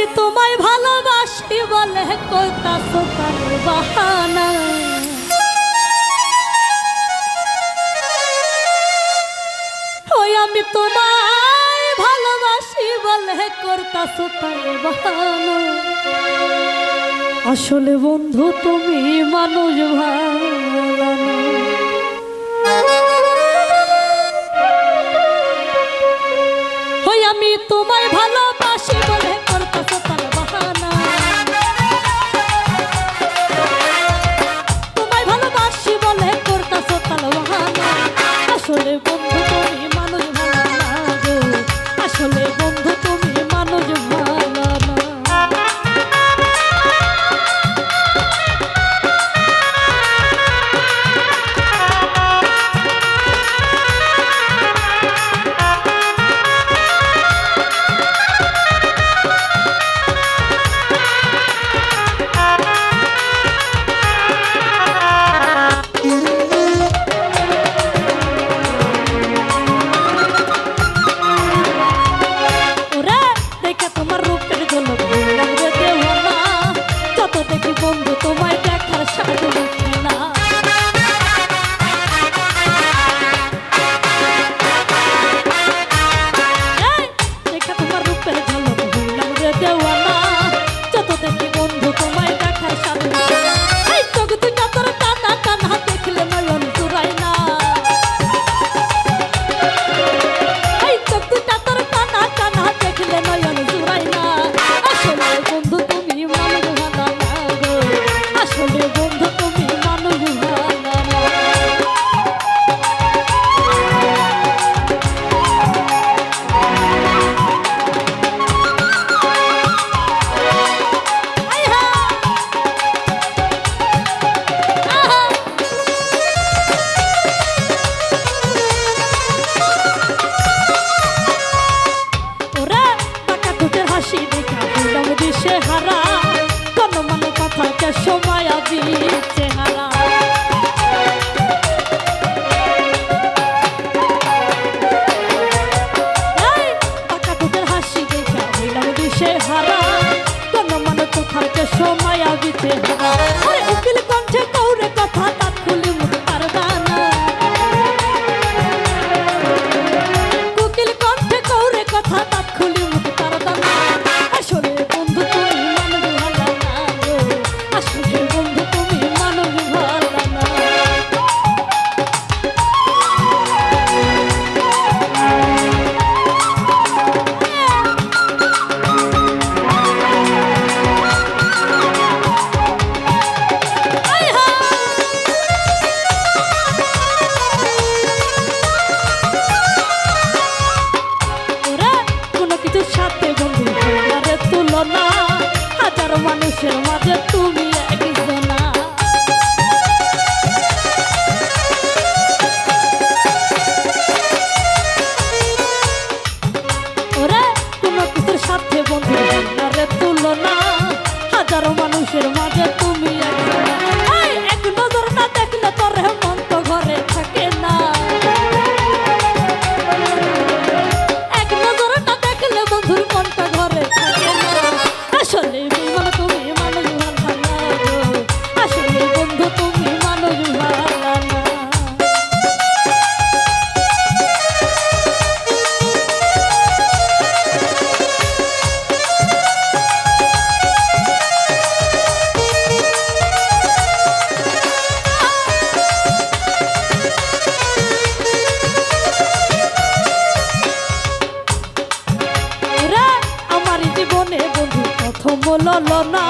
আমি তোমায় ভালোবাসি বলে কথা সোকার বাহানা। ওই আমি তোমায় ভালোবাসি বলে করতা সোকার বাহানা। আসলে বন্ধু, তুমি মানুষ ভাই। হেরা কোন মানুষ খরচে সময় আবিতে আরে উকিল কণ্ঠে কৌরে কথা তাৎকুল shot, they go. চলো না